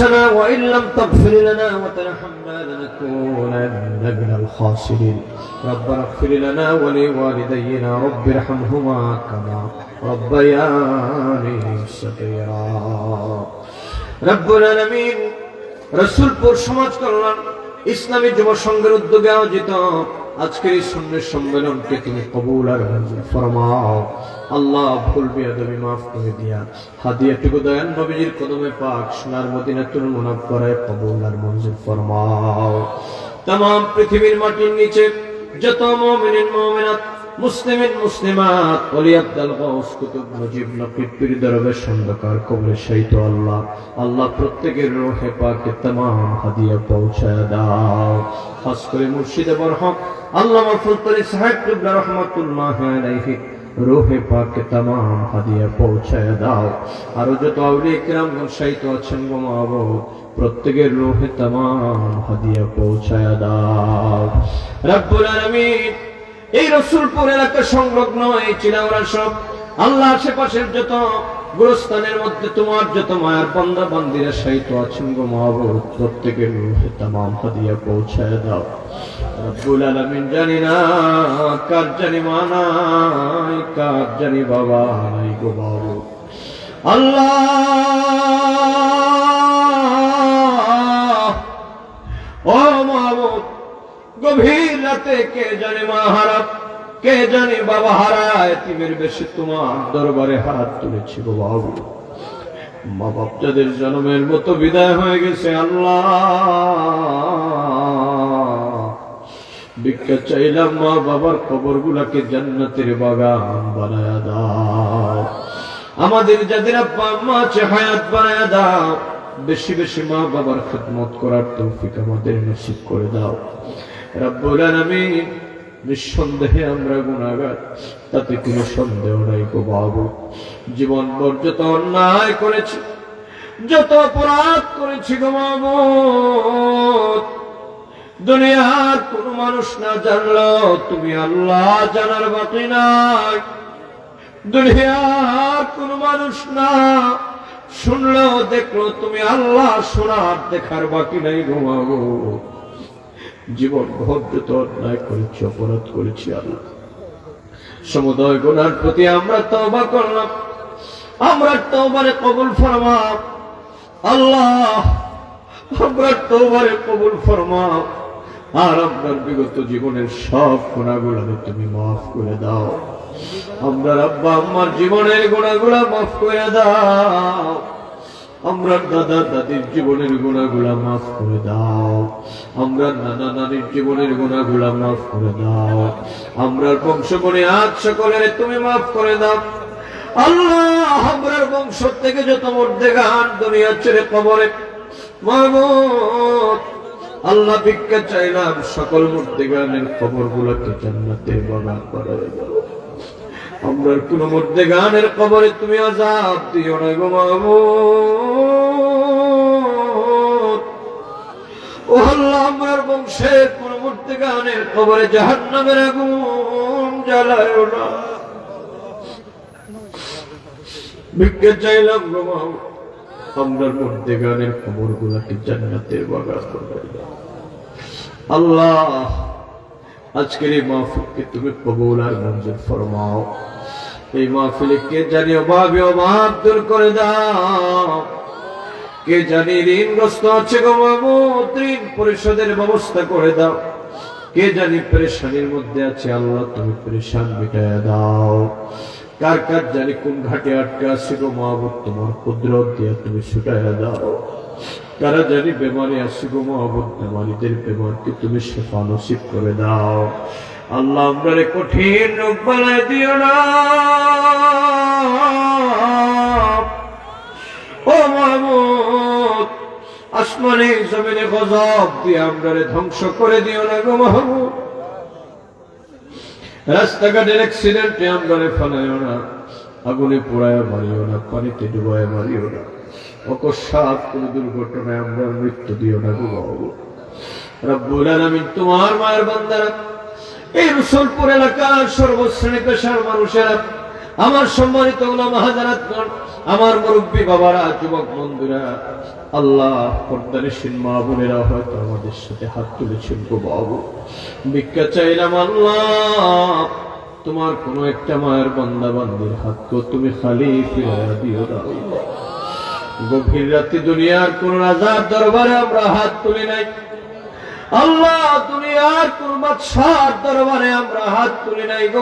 أنفسنا وإن لم تغفر لنا وترحمنا لنكونن من الخاسرين ربنا اغفر لنا ولوالدينا رب ارحمهما كما ربياني صغيرا رب العالمين রসুলপুর সমাজ কল্যাণ ইসলামী যুব সংঘের উদ্যোগে আয়োজিত আজকের এই শূন্য সম্মেলনকে তুমি কবুল আর ফরমাও। আল্লাহ ভুল বিয়াদবি মাফ করে দিয়া হাদিয়াটুকু দয়ান নবীজির কদমে পাক সোনার মদিনাতুল মুনাফফারায় কবুল আর মঞ্জুর ফরমাও। তাম পৃথিবীর মাটির নিচে যত মুমিনিন মুমিনাত মুসলিমিন মুসলিমাত ওলি আব্দাল গাউস কুতুব মুজিব নকিব পীর দরবেশ খন্দকার কবরে শহীদ আল্লাহ আল্লাহ প্রত্যেকের রোহে পাকে तमाम হাদিয়া পৌঁছায় দাও খাস করে মুর্শিদে বরহক আল্লাহ মাফুলতলি সাহেব কিবলা রহমাতুল্লাহ আলাইহি রোহে পাকে तमाम হাদিয়া পৌঁছায় দাও আর যত আউলিয়া কিরামগণ শহীদ আছেন গো মাবুদ প্রত্যেকের রোহে तमाम হাদিয়া পৌঁছায় দাও রব্বুল আলামিন এই রসুলপুর এলাকা সংলগ্ন এই চিনাওরা সব আল্লাহ আশেপাশের যত গুরুস্থানের মধ্যে তোমার যত মায়ার বন্দা বান্দিরা সাহিত্য আছেন গো মাহবুব প্রত্যেকের রূহে তামাম হাদিয়া পৌঁছায় দাও। রব্বুল আলামিন জানি না কার জানি মা নাই কার জানি বাবা নাই গো বাবু। আল্লাহ! ও গভীর রাতে কে জানে কে জানে বাবা বেশি তোমার দরবারে হাত তুলেছি বাবু। মা বাপ যাদের জন্মের মতো বিদায় হয়ে গেছে আল্লাহ। ভিক্ষা চাইলাম মা বাবার কবর গুলাকে জান্নাতের বাগান বানায় দাও। আমাদের যাদের আব্বা আম্মা আছে, হায়াত বানায়া দাও। বেশি বেশি মা বাবার খেদমত করার তৌফিক আমাদের নসিব করে দাও। নিঃসন্দেহে আমরা গুণাগার তাতে কোনো সন্দেহ নাই গো বাবু। জীবন ভর যত অন্যায় করেছি, যত অপরাধ করেছি গো বাবু। দুনিয়ার কোন মানুষ না জানলো, তুমি আল্লাহ জানার বাকি নাই। দুনিয়ার কোন মানুষ না শুনলো, দেখল, তুমি আল্লাহ শোনার দেখার বাকি নাই ঘুমাবো জীবন ভদ্রত অন্যায় করেছি, অপরাধ করেছি আল্লাহ সমুদয় গুণার প্রতি আমরা তবা করলাম। আমরা তবারে কবুল ফরমাও আল্লাহ, আমরা তবারে কবুল ফরমাও আর আপনার বিগত জীবনের সব গুণাগুলো তুমি মাফ করে দাও। আমরা আব্বা আম্মার জীবনের গুণাগুলা মাফ করে দাও। আমরা দাদা দাদির জীবনের গুণাগুলা মাফ করে দাও। আমরা নানা নানির জীবনের গুণাগুলা মাফ করে দাও। আমরা বংশ করে আজ সকলের তুমি মাফ করে দাও। আল্লাহ আমরার বংশ থেকে যত মধ্যে গান দুনিয়া ছেড়ে কবরে আল্লাহ ভিক্ষা চাইলাম সকল মূর্তি গানের খবর গুলোকে জান্নাতে বাগান করাই দাও আমরার কোন মধ্যে গানের কবরে তুমি আজাব দিও না গো ও আল্লাহ, আমার বংশের কোন মধ্যে গানের কবরে জাহান্নামের আগুন জ্বালায় না ভিক্ষা চাইলাম গো মাহমুদ আমরার মধ্যে গানের খবর গুলাকে জান্নাতের বাগান। আল্লাহ আজকের এই মাহফিলকে তুমি কবুল আর মঞ্জুর ফরমাও। এই মাহফিলে কে জানি অভাবে অভাব দূর করে দাও। কে জানি ঋণগ্রস্ত আছে গো মাহমুদ, ঋণ পরিশোধের ব্যবস্থা করে দাও। কে জানি পরেশানির মধ্যে আছে, আল্লাহ তুমি পরেশান মিটাইয়া দাও। কার কার জানি কোন ঘাটে আটকে আছে গো মাহবুব, তোমার কুদরত দিয়ে তুমি ছুটাইয়া দাও। কারা জানি বেমারি আছে গো মাহবুব বেমারিদের বেমারকে তুমি শেফা নসিব করে দাও। আল্লাহ আমরা কঠিন রোগ বানায় দিও না। ও মাহমুদ আসমানে জমিনে গজব দিয়ে আমরা ধ্বংস করে দিও না গো মাহমুদ রাস্তাঘাটের অ্যাক্সিডেন্টে আমরা ফেলাইও না। আগুনে পোড়ায় মারিও না, পানিতে ডুবায় মারিও না। অকস্মাৎ কোন দুর্ঘটনায় আমরা মৃত্যু দিও না গো বাবু রব্বুল আলামিন, তোমার মায়ের বান্দারা, এই রসুলপুর এলাকার সর্বশ্রেণী পেশার মানুষেরা, আমার সম্মানিত ওলামা হাজারাতগণ, আমার মুরব্বী বাবারা, যুবক বন্ধুরা, আল্লাহ পর্দানিসীন মা বোনেরা হয়তো আমাদের সাথে হাত তুলেছেন গো বাবু ভিক্ষা চাইলাম আল্লাহ, তোমার কোন একটা মায়ের বান্দা বান্দির হাত তো তুমি খালি ফিরাইয়া দিও আল্লাহ। গভীর রাতে দুনিয়ার কোন রাজার দরবারে আমরা হাত তুলি নাই আল্লাহ, দুনিয়ার কোন বাদশার দরবারে আমরা হাত তুলি নাই গো।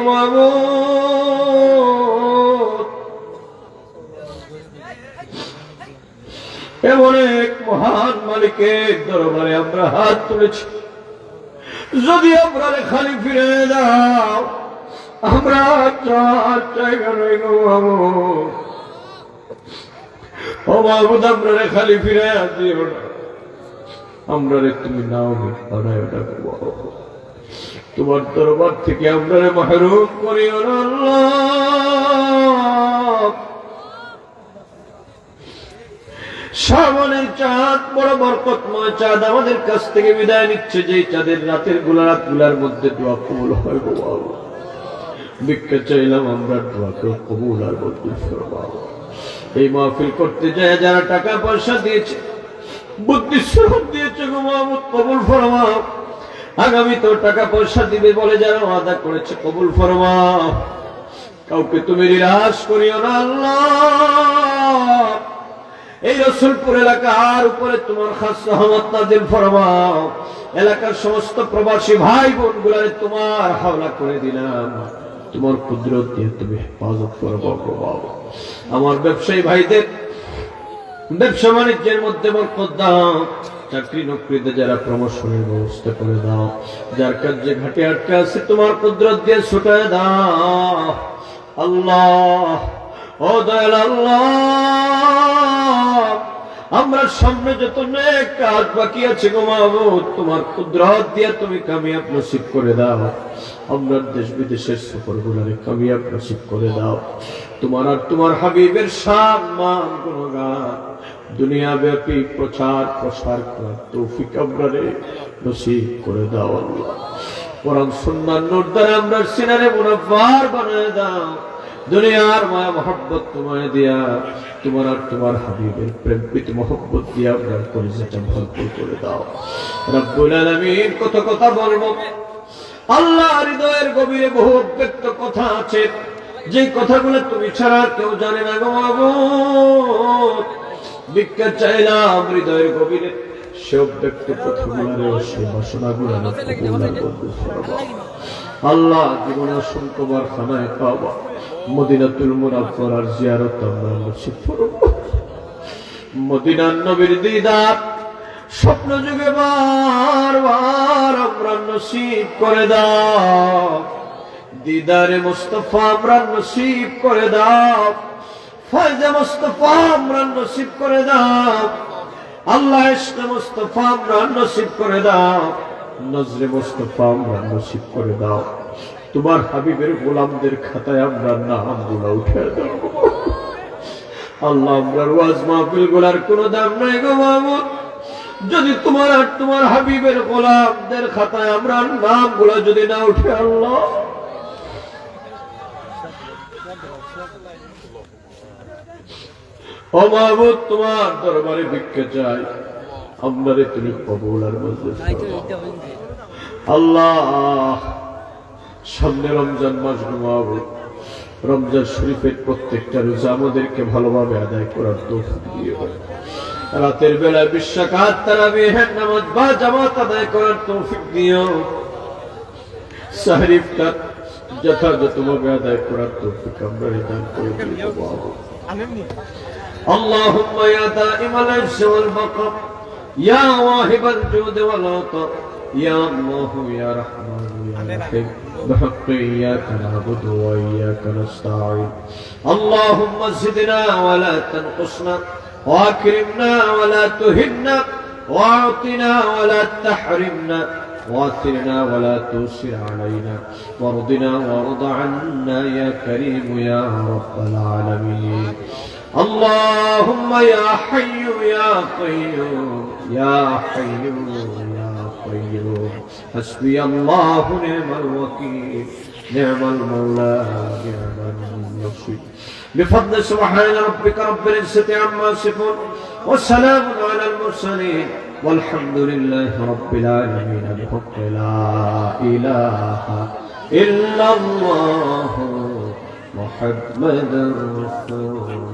এমন এক মহান মালিকের দরবারে আমরা হাত তুলেছি যদি আমরা খালি ফিরে দাও আমরা চার জায়গা রয়ে গো। তোমার দরবার থেকে আমরা মাহরুম করিও না শ্রাবণের চাঁদ, বড় বরকতময় চাঁদ, আমাদের কাছ থেকে বিদায় নিচ্ছে যে চাঁদের রাতের গুলারাতগুলার মধ্যে দোয়া কবুল হয়, বাবা। ভিক্ষা চাইলাম আমরা দোয়াকে কবুল আর বদল ফরমাও এই মাহফিল করতে যায়, যারা টাকা পয়সা দিয়েছে, বুদ্ধি তো টাকা পয়সা বলে কাউকে তুমি এলাকার উপরে তোমার খাস এলাকার সমস্ত প্রবাসী ভাই বোন গুলারে তোমার হাওলা করে দিলাম। তোমার কুদরত দিয়ে তুমি হেফাজত করব আমার ব্যবসায়ী ভাইদের, ব্যবসা বাণিজ্যের মধ্যে বরকত দাও। চাকরি নকরিতে যারা প্রমোশনের ব্যবস্থা করে দাও, যার কাজে ঘাটে আটকে আছে, তোমার কুদরত দিয়ে ছুটায় দাও। আল্লাহ, ও দয়াল আল্লাহ। আমরা সামনে যত নেক কাজ বাকি আছে গো মাহবুব তোমার কুদরত দিয়ে তুমি কামিয়াব নসিব করে দাও। আমরা দেশ বিদেশের সফর গুলারে কামিয়াব নসিব করে দাও। তোমার আর তোমার হাবিবের সম্মান গুণগান দুনিয়া ব্যাপী প্রচার, প্রসার করার তৌফিক আমরারে নসিব করে দাও আল্লাহ। কোরআন সুন্নাহ নূর দ্বারা আমরা সিনারে মুনাফার বানায় দাও। দুনিয়ার মায়া, মহব্বত তোমায় দিয়া, তোমার আর তোমার হাবিবের প্রেম প্রীতি মহব্বত দিয়া আপনার পরিচয়টা ভরপুর করে দাও। রব্বুল আলামিন কত কথা বলব। আল্লাহ হৃদয়ের গভীরে বহু অব্যক্ত কথা আছে। যে কথাগুলো তুমি ছাড়া কেউ জানে না গো। ভিক্ষা চাইলাম হৃদয়ের গভীরে। সে অব্যক্ত কথাগুলো সেই বাসনাগুলো আল্লাহ জীবনে অসংখ্যবার খানায় পাওয়া মদিনাতুল মুনাফফর আর জিয়ারত আমরা নসিব করব মদিনার নবীর দিদার স্বপ্ন যুগে বারবার আমরা নসিব করে দাও। দিদারে মুস্তফা আমরা নসিব করে দাও। ফয়জে মুস্তফা আমরা নসিব করে দাও। আল্লাহ ইসকে মুস্তফা আমরা নসিব করে দাও। নজরে মুস্তফা আমরা নসিব করে দাও। তোমার হাবিবের গোলামদের খাতায় আমরা নামগুলা উঠে আল্লাহ, আমরা ওয়াজ মাহফিলগুলার কোনো দাম নাই গো মাহমুদ যদি তোমার আর তোমার হাবিবের গোলামদের খাতায় আমরা নামগুলা যদি না উঠে, আল্লাহ। ও মাহবুদ তোমার দরবারে ভিক্ষা চাই। আমারে তুমি কবুল আর করো। আল্লাহ সামনে রমজান মাস ঘুমাবো রমজান শরীফের প্রত্যেকটা রোজা আমাদেরকে ভালোভাবে আদায় করার তৌফিক দিয়ে দাও। রাতের বেলায় বিশ্বাকাত তারা বিহের নামাজ বা জামাত আদায় করার তৌফিক দিও শরীফটা যথাযথভাবে আদায় করার তৌফিক আমরা দান করে দিও বাবা اللهم يا دائم العز والبقاء يا واهب الجود والعطاء يا الله يا رحمن يا رحيم. بحق إياك نعبد وإياك نستعين. اللهم زدنا ولا تنقصنا وأكرمنا ولا تهنا وأعطنا ولا تحرمنا واثرنا ولا توسر علينا. وارضنا وارض عنا يا كريم يا رب العالمين. اللهم يا حي يا قيوم يا حي يا قيوم حسبي الله نعم الوكيل نعم المولى نعم النصير بفضل سبحان ربك رب العزة عما يصفون والسلام على المرسلين والحمد لله رب العالمين بحق لا إله إلا الله محمد رسول